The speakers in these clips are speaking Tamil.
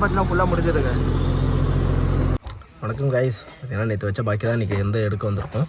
பார்த்தீங்கன்னா ஃபுல்லாக முடிஞ்சதுங்க. வணக்கம் கைஸ் பார்த்தீங்கன்னா நேற்று வச்ச பாக்கி தான் இன்றைக்கி எந்த எடுக்க வந்திருக்கோம்?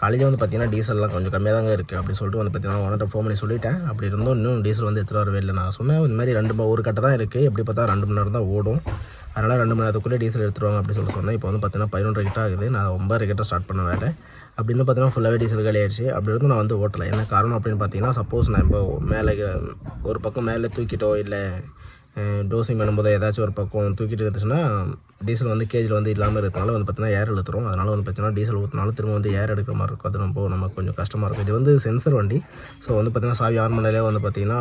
காலையில் வந்து பார்த்தீங்கன்னா டீசல்லாம் கொஞ்சம் கம்மியாக தாங்க இருக்குது அப்படி சொல்லிட்டு வந்து பார்த்தீங்கன்னா ஒன்றை ஃபோன் பண்ணி சொல்லிட்டேன். அப்படி இருந்தும் இன்னும் டீசல் வந்து எடுத்துகிட்டு வரவே இல்லை. நான் சொன்னேன் இந்த மாதிரி ரெண்டு ஒரு கட்டை தான் இருக்குது எப்படி பார்த்தா ரெண்டு மணி நேரம் தான் ஓடும். அதனால் ரெண்டு மணி நேரத்துக்குள்ளே டீசல் எடுத்துருவாங்க அப்படின்னு சொல்லி சொன்னேன். இப்போ வந்து பார்த்தீங்கன்னா பதினொன்றரை கிட்ட ஆகுது. நான் ஒன்பது கிட்ட ஸ்டார்ட் பண்ண வேலை. அப்படி இருந்து பார்த்தீங்கன்னா ஃபுல்லாகவே டீசல் காலி ஆயிடுச்சு. அப்படி இருந்து நான் வந்து ஓட்டலை. என்ன காரணம் அப்படின்னு பார்த்தீங்கன்னா சப்போஸ் நான் இப்போ மேலே ஒரு பக்கம் மேலே தூக்கிட்டோ இல்லை டோசிங் பண்ணும்போது ஏதாச்சும் ஒரு பக்கம் தூக்கிட்டு இருந்துச்சுன்னா டீசல் வந்து கேஜில் வந்து இல்லாமல் இருக்கிறதுனால வந்து பார்த்தீங்கன்னா ஏர் இழுத்துரும். அதனால் வந்து பார்த்தீங்கன்னா டீசல் ஊற்றினாலும் திரும்ப வந்து ஏர் எடுக்கிற மாதிரி இருக்கும். அது ரொம்ப நமக்கு கொஞ்சம் கஷ்டமாக இருக்கும். இது வந்து சென்சர் வண்டி. ஸோ வந்து பார்த்தீங்கன்னா சாவி ஆறு பண்ணாலே வந்து பார்த்தீங்கன்னா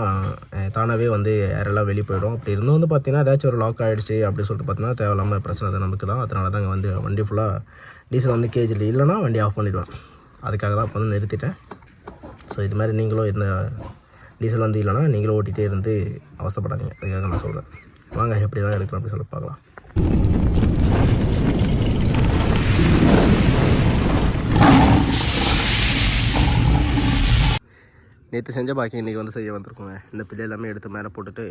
தானாகவே வந்து ஏரெல்லாம் வெளியே போயிடும். அப்படி இருந்தும் வந்து பார்த்தீங்கன்னா ஏதாச்சும் ஒரு லாக் ஆகிடுச்சு அப்படின்னு சொல்லிட்டு பார்த்தீங்கன்னா தேவையில்லாமல் பிரச்சனை அது நமக்கு தான். அதனால தாங்க வந்து வண்டி ஃபுல்லாக டீசல் வந்து கேஜில் இல்லைன்னா வண்டி ஆஃப் பண்ணிவிடுவேன் அதுக்காக தான் இப்போ வந்து நிறுத்திட்டேன். ஸோ இது மாதிரி நீங்களும் இந்த டீசல் வந்து இல்லைன்னா நீங்களும் ஓட்டிகிட்டே இருந்து அவஸ்தைப்படாதீங்க. அதுக்காக நான் சொல்கிறேன் வாங்க எப்படி தான் எடுக்கிறோம் அப்படி சொல்லி பார்க்கலாம். நேற்று செஞ்ச பாக்கி இன்றைக்கி வந்து செய்ய வந்திருக்கோங்க. இந்த பிள்ளை எல்லாமே எடுத்து மேலே போட்டுட்டு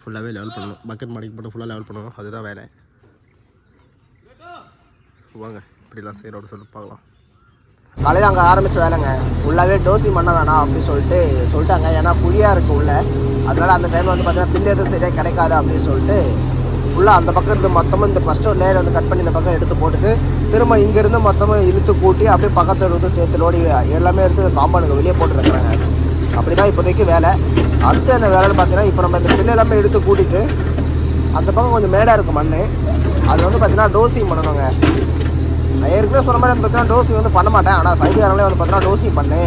ஃபுல்லாகவே லெவல் பண்ணணும். பக்கெட் மாடிக்கு போட்டு ஃபுல்லாக லெவல் பண்ணணும். அதுதான் வேலை. வாங்க இப்படிலாம் செய்கிறோம் சொல்லி பார்க்கலாம். காலையில் அங்கே ஆரம்பிச்ச வேலைங்க. உள்ளாவே டோசிங் பண்ண வேணாம் அப்படின்னு சொல்லிட்டு சொல்லிட்டாங்க. ஏன்னா புளியாக இருக்குது உள்ளே. அதனால அந்த டைமில் வந்து பார்த்தீங்கன்னா பில்லு எதுவும் சரியாக கிடைக்காது அப்படின்னு சொல்லிட்டு ஃபுல்லாக அந்த பக்கம் இருந்து மொத்தமும் இந்த ஃபஸ்ட்டு ஒரு லேயர் வந்து கட் பண்ணி இந்த பக்கம் எடுத்து போட்டுட்டு திரும்ப இங்கேருந்து மொத்தமாக இழுத்து கூட்டி அப்படியே பக்கத்தில் இருந்து சேர்த்து லோடி எல்லாமே எடுத்து காம்பவுண்டுக்கு வெளியே போட்டுருக்குறாங்க. அப்படி தான் இப்போதைக்கு வேலை. அடுத்து என்ன வேலைன்னு பார்த்தீங்கன்னா இப்போ நம்ம இந்த பில் எல்லாமே எடுத்து கூட்டிட்டு அந்த பக்கம் கொஞ்சம் மேடாக இருக்கும் மண் அது வந்து பார்த்திங்கன்னா டோசிங் பண்ணணுங்க. நான் ஏற்கனவே சொன்ன மாதிரி வந்து பார்த்தீங்கன்னா டோசிங் வந்து பண்ண மாட்டேன். ஆனால் சைடுகாரங்களே வந்து பார்த்தீங்கன்னா டோசிங் பண்ணு.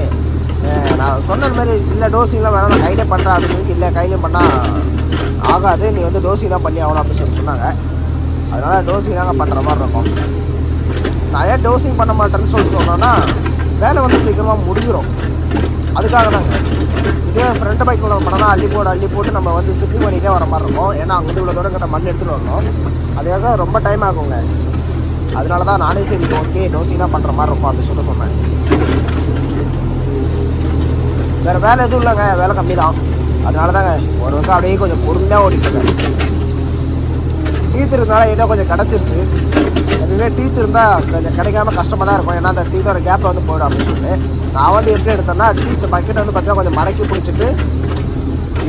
நான் சொன்னது மாதிரி இல்லை டோசிங்லாம் வேணாம். நான் கையிலே பண்ணுறேன் அப்படின்னு இல்லை கையிலே பண்ணால் ஆகாது. நீ வந்து டோசிங் தான் பண்ணி ஆகணும் அப்படின்னு சொல்லி சொன்னாங்க. அதனால் டோசிங் தாங்க பண்ணுற மாதிரி இருக்கும். நான் ஏன் டோசிங் பண்ண மாட்டேன்னு சொல்லி சொன்னேன்னா வேலை வந்து சீக்கிரமாக முடிஞ்சிடும் அதுக்காக தாங்க. இதே ஃப்ரண்ட் பைக்கில் பண்ணனா அள்ளி போட அள்ளி போட்டு நம்ம வந்து சிக்கு பண்ணிகிட்டே வர மாதிரி இருக்கும். ஏன்னா அங்கே இவ்வளோ தூரம் கிட்ட மண் எடுத்துகிட்டு வரணும். அதுக்காக ரொம்ப டைம் ஆகுங்க. அதனால தான் நானே சரி ஓகே டோசிங் தான் பண்ணுற மாதிரி இருக்கும் அப்படின்னு சொல்ல சொன்னேன். வேறு வேலை எதுவும் இல்லைங்க வேலை கம்மி தான் அதனால தாங்க ஒரு வருஷம் அப்படியே கொஞ்சம் பொறுமையாக ஓடிட்டு டீத் இருந்தாலும் ஏதோ கொஞ்சம் கிடச்சிருச்சு. எப்பவுமே டீத் இருந்தால் கொஞ்சம் கிடைக்காம கஷ்டமாக தான் இருக்கும். ஏன்னா அந்த டீத்தோட கேப்பில் வந்து போயிடும் அப்படின்னு சொல்லிட்டு. நான் வந்து எப்படி எடுத்தேன்னா டீத் பக்கெட் வந்து பார்த்தீங்கன்னா கொஞ்சம் மடக்கி பிடிச்சிட்டு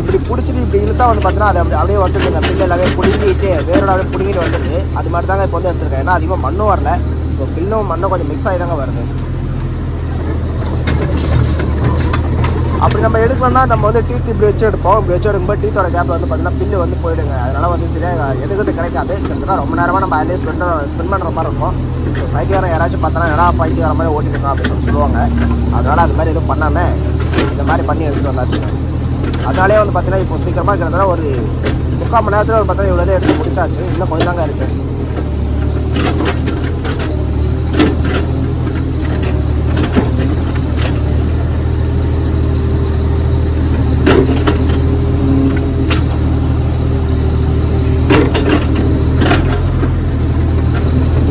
இப்படி பிடிச்சிட்டு இப்படி இழுத்தா வந்து பார்த்தீங்கன்னா அது அப்படி அப்படியே வந்துடுதுங்க பில்லு எல்லாமே பிடுங்கிட்டு வேரோட அப்படியே பிடுங்கிட்டு வந்துடுது. அது மாதிரி தாங்க இப்போ வந்து எடுத்திருக்கேன் ஏன்னா அதிகமாக மண்ணும் வரல. ஸோ பில்லும் மண்ணும் கொஞ்சம் மிக்ஸ் ஆகி தாங்க வருது. அப்படி நம்ம எடுக்கணும்னா நம்ம வந்து டீத் இப்படி வச்சு எடுப்போம். இப்படி வச்சு எடுக்கும்போது டீத்தோட கேப்பில் வந்து பார்த்தீங்கன்னா பில்லு வந்து போயிடுங்க. அதனால் வந்து சரியாக எடுக்கிறது கிடைக்காது. கிட்டத்தட்ட ரொம்ப நேரமாக நம்ம அதிலே ஸ்பெண்ட் ஸ்பெண்ட் பண்ணுற மாதிரி இருக்கும். ஸோ சைக்கிள் யாராச்சும் பார்த்தோன்னா எடா பைத்தியம் மாதிரி ஓட்டிட்டு அப்படின்னு சொல்லுவாங்க. அதனால் அது மாதிரி எதுவும் பண்ணாமல் இந்த மாதிரி பண்ணி எடுத்துகிட்டு வந்தாச்சுங்க. அதனாலே வந்து பார்த்தீங்கன்னா இப்போ சீக்கிரமாக கிட்டத்தட்ட ஒரு முக்கால் மணி நேரத்தில் வந்து பார்த்தீங்கன்னா இவ்வளோ எடுத்து முடிச்சாச்சு. இன்னும் கொஞ்சம் தாங்க இருக்குது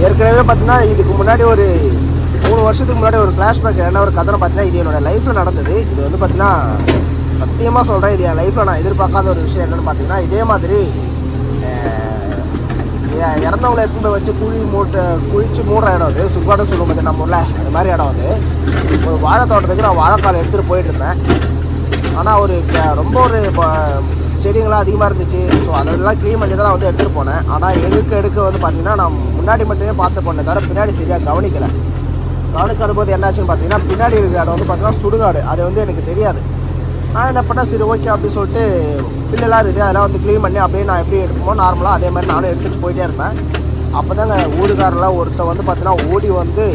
ஏற்கனவே பார்த்தீங்கன்னா இதுக்கு முன்னாடி ஒரு மூணு வருஷத்துக்கு முன்னாடி ஒரு ஃப்ளாஷ்பேக் என்ன ஒரு கதை பார்த்தீங்கன்னா இது என்னோடய லைஃப்பில் நடந்தது. இது வந்து பார்த்தீங்கன்னா சத்தியமாக சொல்கிறேன் இது என் லைஃப்பில் நான் எதிர்பார்க்காத ஒரு விஷயம் என்னென்னு பார்த்தீங்கன்னா இதே மாதிரி இறந்தவங்களை எடுத்துகிட்டு வச்சு குழி மூட்டை குழிச்சு மூடுற இடம் அது சுடுகாடு சொல்லும் போது நம்ம ஊரில்? அது மாதிரி இடம் அது. ஒரு வாழை தோட்டத்துக்கு நான் வாழைக்கால் எடுத்துகிட்டு போயிட்டு இருந்தேன். ஆனால் ஒரு க- ரொம்ப ஒரு ப- செடிங்களாம் அதிகமாக இருந்துச்சு. ஸோ அதெல்லாம் க்ளீன் பண்ணி தான் நான் வந்து எடுத்துகிட்டு போனேன். ஆனால் எடுக்க எடுக்க வந்து பார்த்தீங்கன்னா நான் முன்னாடி மட்டுமே பார்த்து போனேன் தவிர பின்னாடி சரியாக கவனிக்கலை. கவனிக்காத போது என்னாச்சுன்னு பார்த்தீங்கன்னா பின்னாடி இருக்கிற இடம் வந்து பார்த்தீங்கன்னா சுடுகாடு. அது வந்து எனக்கு தெரியாது. நான் என்ன பண்ணேன்? சரி ஓகே அப்படின்னு சொல்லிட்டு பில்லெல்லாம் இருக்குது. அதெல்லாம் வந்து க்ளீன் பண்ணி அப்படியே நான் எப்படி எடுக்குமோ நார்மலாக அதே மாதிரி நானும் எடுத்துகிட்டு போயிட்டே இருப்பேன். அப்போ தாங்க ஊருக்காரெல்லாம் ஒருத்தன் வந்து பார்த்தீங்கன்னா ஓடி வந்து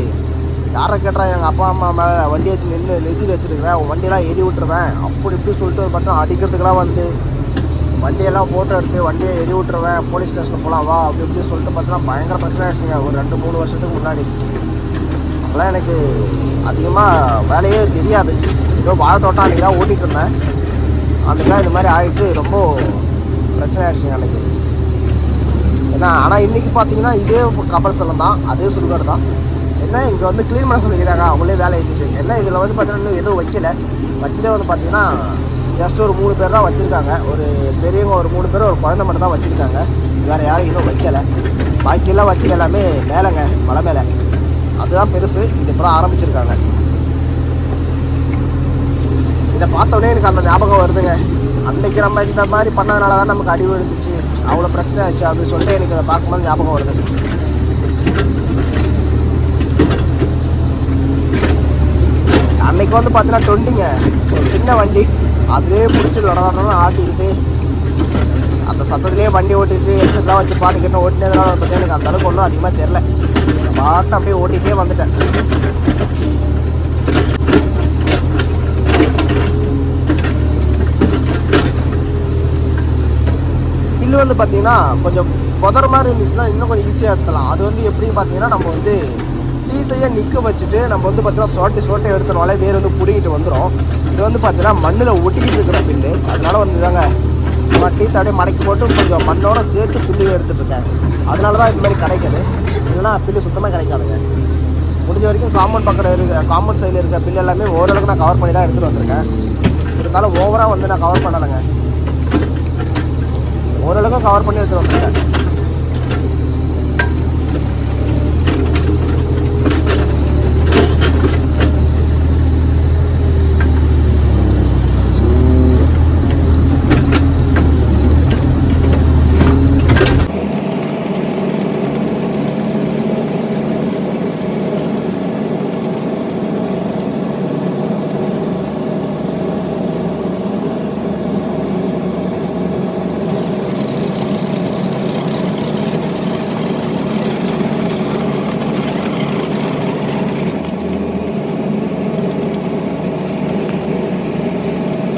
யாரை கேட்டா எங்கள் அப்பா அம்மா மேலே வண்டியை நின்று நிறுத்தி வச்சுருக்கிறேன். உன் வண்டியெல்லாம் எரி விட்டுருவேன். அப்படி இப்படி சொல்லிட்டு பார்த்தா அடிக்கிறதுக்கெல்லாம் வந்து வண்டியெல்லாம் ஃபோட்டோ எடுத்து வண்டியை எரி விட்டுருவேன். போலீஸ் ஸ்டேஷனுக்கு போகலாம் வா அப்படி இப்படி சொல்லிட்டு பார்த்தீங்கன்னா பயங்கர பிரச்சனை ஆயிடுச்சுங்க. ஒரு ரெண்டு மூணு வருஷத்துக்கு முன்னாடி. அதெல்லாம் எனக்கு அதிகமாக வேலையே தெரியாது. ஏதோ வாழை தோட்டம் அன்றைக்கி தான் ஓட்டிகிட்டு இருந்தேன். அன்றைக்கெலாம் இது மாதிரி ஆகிட்டு ரொம்ப பிரச்சனை ஆயிடுச்சுங்க அன்றைக்கி ஏன்னா ஆனால் இன்றைக்கி பார்த்தீங்கன்னா இதே கபரஸ்தலம் தான். அதே சுடுகாடு தான். என்ன இங்கே வந்து க்ளீன் பண்ண சொல்லிக்கிறாங்க. அவங்களே வேலை எழுதிட்டு என்ன இதில் வந்து பார்த்தீங்கன்னா இன்னும் எதுவும் வைக்கல. வச்சுட்டே வந்து பார்த்தீங்கன்னா ஜஸ்ட் ஒரு மூணு பேர் தான் வச்சுருக்காங்க. ஒரு பெரியவங்க ஒரு மூணு பேர் ஒரு குழந்தை மட்டும் தான் வச்சுருக்காங்க. வேறு யாரும் இன்னும் வைக்கலை. பாக்கியெல்லாம் வச்சது எல்லாமே மேலேங்க மலை மேலே. அதுதான் பெருசு. இது இப்போ தான் ஆரம்பிச்சிருக்காங்க. இதை பார்த்தோன்னே எனக்கு அந்த ஞாபகம் வருதுங்க. அன்னைக்கு நம்ம இந்த மாதிரி பண்ணதுனால தான் நமக்கு அடி விழுந்துச்சு. அவ்வளோ பிரச்சனை ஆச்சு. அப்படின்னு சொல்லிட்டு எனக்கு அதை பார்க்கும்போது ஞாபகம் வருது. அன்னைக்கு வந்து பார்த்தீங்கன்னா டுவெண்ட்டிங்க ஒரு சின்ன வண்டி. அதுலேயே பிடிச்சி நடனம் ஆட்டிக்கிட்டு அந்த சத்தத்துலேயே வண்டி ஓட்டிட்டு ஹெட்செட்லாம் வச்சு பாட்டுக்கிட்டு ஓட்டினதுனால வந்து எனக்கு அந்தளவுக்கு ஒன்றும் அதிகமாக தெரில பாட்டு அப்படியே ஓட்டிகிட்டே வந்துட்டேன். பில்லு வந்து பார்த்தீங்கன்னா கொஞ்சம் புதற மாதிரி இருந்துச்சுன்னா இன்னும் கொஞ்சம் ஈஸியாக எடுத்துலாம் அது வந்து எப்படின்னு பார்த்தீங்கன்னா நம்ம வந்து டீத்தையே நிற்க வச்சுட்டு நம்ம வந்து பார்த்தீங்கன்னா சோட்டை சோட்டை எடுத்துனாலே வேர் வந்து பிடிக்கிட்டு வந்துடும் இது வந்து பார்த்தீங்கன்னா மண்ணில் ஒட்டிக்கிட்டு இருக்கிற பில்லு. அதனால வந்து தாங்க டீத்தை அப்படியே மடக்கி போட்டு கொஞ்சம் மண்ணோட சேர்த்து பில்லு எடுத்துட்ருக்கேன் அதனால தான் இது மாதிரி கிடைக்குது. இல்லைன்னா புல்லு சுத்தமாக கிடைக்காதுங்க. முடிஞ்ச வரைக்கும் காம்பவுண்ட் பக்கத்தில் இருக்க காம்பவுண்ட் சைடில் இருக்க பில்லு எல்லாமே ஓரளவுக்கு நான் கவர் பண்ணி தான் எடுத்துகிட்டு வந்திருக்கேன். இருந்தாலும் ஓவராக வந்து நான் கவர் பண்ணலைங்க. ஓரளவுக்கு கவர் பண்ணி எடுத்துகிட்டு வந்திருக்கேன்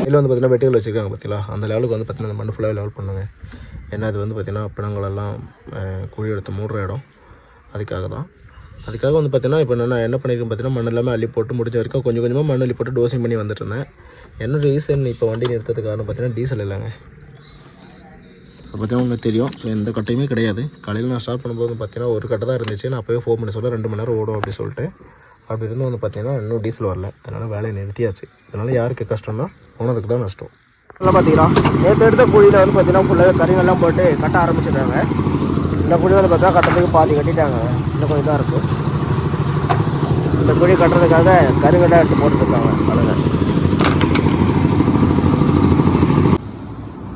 இதில் வந்து பார்த்தீங்கன்னா வெட்டுகள் வச்சுருக்காங்க பார்த்தீங்களா அந்த லெவலுக்கு வந்து பார்த்தீங்கன்னா அந்த மண் ஃபுல்லாக லெவல் பண்ணுங்க. ஏன்னா அது வந்து பார்த்தீங்கன்னா பிணங்களெல்லாம் குழி எடுத்து மூடுற இடம். அதுக்காக தான். அதுக்காக வந்து பார்த்தீங்கன்னா இப்போ நான் என்ன பண்ணியிருக்கேன் பார்த்தீங்கன்னா மண் எல்லாமே அள்ளி போட்டு முடிஞ்ச வரைக்கும் கொஞ்சம் கொஞ்சமாக மண் அள்ளி போட்டு டோசிங் பண்ணி வந்துட்டு இருந்தேன். என்ன ரீசன் இப்போ வண்டி நிறுத்ததுக்கு காரணம் பார்த்தீங்கன்னா டீசல் இல்லைங்க. ஸோ பார்த்தீங்கன்னா உங்களுக்கு தெரியும். ஸோ எந்த கட்டையுமே கிடையாது. காலையில் நான் ஸ்டார்ட் பண்ணும்போது பார்த்தீங்கன்னா ஒரு கட்டை தான் இருந்துச்சு. நான் அப்போயே ஃபோன் பண்ணி சொல்ல ரெண்டு மணி நேரம் ஓடும் அப்படி சொல்லிட்டு. அப்படி இருந்து வந்து பார்த்தீங்கன்னா இன்னும் டீசல் வரல. அதனால் வேலையை நிறுத்தியாச்சு. அதனால் யாருக்கு கஷ்டம்னா ஓனருக்கு தான் நஷ்டம். நல்லா பார்த்தீங்கன்னா நேற்று எடுத்த குழியில் வந்து பார்த்தீங்கன்னா ஃபுல்லாக கறிங்கெல்லாம் போட்டு கட்ட ஆரம்பிச்சிட்டாங்க. இந்த குழி வந்து பார்த்தா பாதி கட்டிட்டாங்க. இன்னும் கொஞ்சம் தான் இருக்குது இந்த குழி கட்டுறதுக்காக கருங்கெல்லாம் எடுத்து போட்டுருக்காங்க அழகாக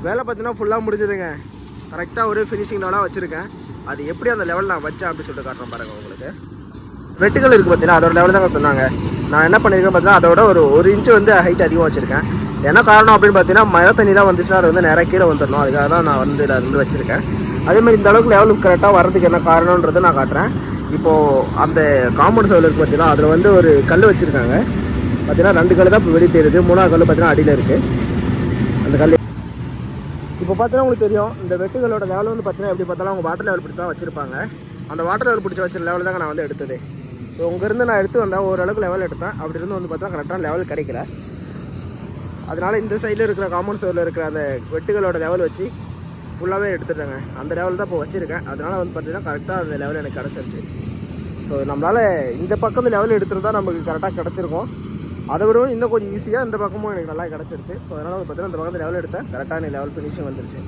வேலை பார்த்தீங்கன்னா ஃபுல்லாக முடிஞ்சதுங்க. கரெக்டாக ஒரு ஃபினிஷிங் லெவலாக வச்சுருக்கேன். அது எப்படி அந்த லெவல் நான் வச்சேன் அப்படின்னு சொல்லிட்டு காட்டுறேன் பாருங்கள் உங்களுக்கு. வெட்டுகள் இருக்குது பார்த்தீங்கன்னா அதோட லெவல் தாங்க சொன்னாங்க. நான் என்ன பண்ணியிருக்கேன் பார்த்தீங்கன்னா அதோட ஒரு ஒரு இன்ச்சு வந்து ஹைட் அதிகமாக வச்சுருக்கேன். என்ன காரணம் அப்படின்னு பார்த்தீங்கன்னா மழை தண்ணி தான் வந்துச்சுன்னா அது வந்து நிறைய கீழே வந்துடணும் அதுக்காக தான் நான் வந்து இதை வந்து வச்சுருக்கேன். அதேமாதிரி இந்த அளவுக்கு லெவலுக்கு கரெக்டாக வரதுக்கு என்ன காரணன்றதை நான் காட்டுறேன். இப்போது அந்த காம்பவுண்ட் சவுல் இருக்குது பார்த்தீங்கன்னா அதில் வந்து ஒரு கல் வச்சுருக்காங்க. பார்த்தீங்கன்னா ரெண்டு கல் தான் இப்போ வெளியே தெரியுது மூணாவது கல் பார்த்தீங்கன்னா அடியில் இருக்குது அந்த கல் இப்போ பார்த்தீங்கன்னா உங்களுக்கு தெரியும் இந்த வெட்டுகளோட லெவல் வந்து பார்த்தீங்கன்னா எப்படி பார்த்தாலும் அவங்க வாட்டர் லெவல் பிடிச்சி தான் வச்சுருப்பாங்க. அந்த வாட்டர் லெவல் பிடிச்சி வச்ச லெவல் தாங்க நான் வந்து எடுத்தது. ஸோ இங்கேருந்து நான் எடுத்து வந்தால் ஓரளவுக்கு லெவல் எடுத்தேன். அப்படி இருந்து வந்து பார்த்தா கரெக்டாக லெவல் கிடைக்கல. அதனால் இந்த சைடில் இருக்கிற காம்பவுண்ட் சைடில் இருக்கிற அந்த வெட்டுகளோட லெவல் வச்சு ஃபுல்லாகவே எடுத்துட்டேங்க. அந்த லெவல் தான் இப்போ வச்சுருக்கேன். அதனால் வந்து பார்த்தீங்கன்னா கரெக்டாக அந்த லெவல் எனக்கு கிடச்சிருச்சு. ஸோ நம்மளால் இந்த பக்கம் இந்த லெவல் எடுத்துருந்தா நமக்கு கரெக்டாக கிடச்சிருக்கும். அதை விடவும் இன்னும் கொஞ்சம் ஈஸியாக இந்த பக்கமும் எனக்கு நல்லா கிடச்சிருச்சு. ஸோ அதனால் வந்து பார்த்தீங்கன்னா இந்த பக்கத்தில் லெவல் எடுத்தேன். கரெக்டாக எனக்கு லெவல் ஃபினிஷிங் வந்துருச்சு.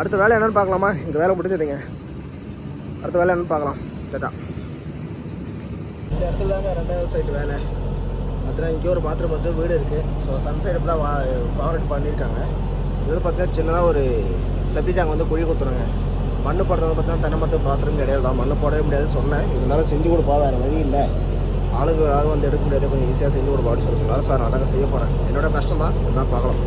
அடுத்த வேலை என்னென்னு பார்க்கலாமா? இந்த வேலை முடிஞ்சதுங்க. அடுத்த வேலை என்னென்னு பார்க்கலாம். கேட்டால் இந்த இடத்துல தாங்க ரெண்டாவது சைடு வேலை. பார்த்தீங்கன்னா இங்கே ஒரு பாத்ரூம் வந்து வீடு இருக்குது ஸோ சன் சைடு தான் வா பவர் பண்ணியிருக்காங்க. இது பார்த்தீங்கன்னா சின்னதாக ஒரு செப்டி டேங்க் வந்து குழி கொடுத்துருங்க மண்ணு போடுறது பார்த்தீங்கன்னா தென்னை மரத்து பாத்ரூம் கிடையாது தான். மண் போடவே முடியாதுன்னு சொன்னேன். இருந்தாலும் செஞ்சு கொடுப்பா வேறு வழி இல்லை. ஆளுங்க ஒரு ஆள் வந்து எடுக்க முடியாது. கொஞ்சம் ஈஸியாக செஞ்சு கொடுப்பா அப்படின்னு சொல்லி சொன்னாலும் சார் நான் செய்ய போகிறேன் என்னோட கஷ்டம் தான் என்ன பார்க்கலாம்.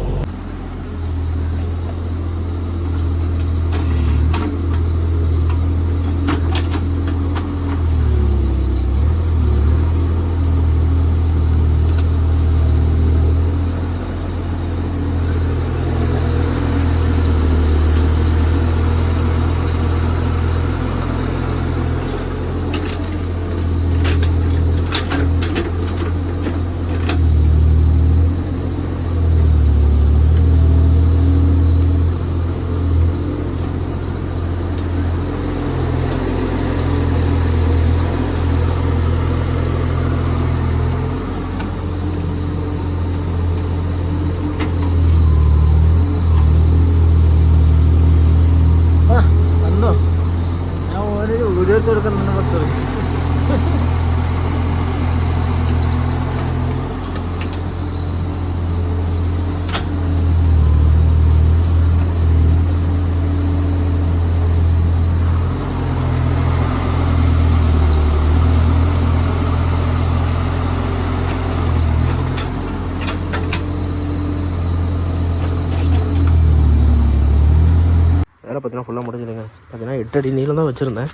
பார்த்தீங்கன்னா ஃபுல்லாக முடிஞ்சுதுங்க. பார்த்தீங்கன்னா எட்டு அடி நீளம் தான் வச்சுருந்தேன்.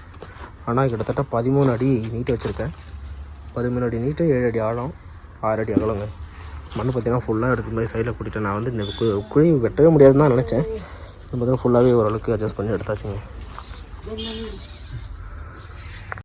ஆனால் கிட்டத்தட்ட பதிமூணு அடி நீட்டு வச்சுருக்கேன். பதிமூணு அடி நீட்டு ஏழு அடி ஆழம் ஆறு அடி அகலங்க. மண் பார்த்தீங்கன்னா ஃபுல்லாக எடுத்து போய் சைடில் கூட்டிட்டேன் நான் வந்து இந்த கு- குழி வெட்டவே முடியாதுன்னு தான் நினச்சேன். பார்த்தீங்கன்னா ஃபுல்லாகவே ஓரளவுக்கு அட்ஜஸ்ட் பண்ணி எடுத்தாச்சுங்க.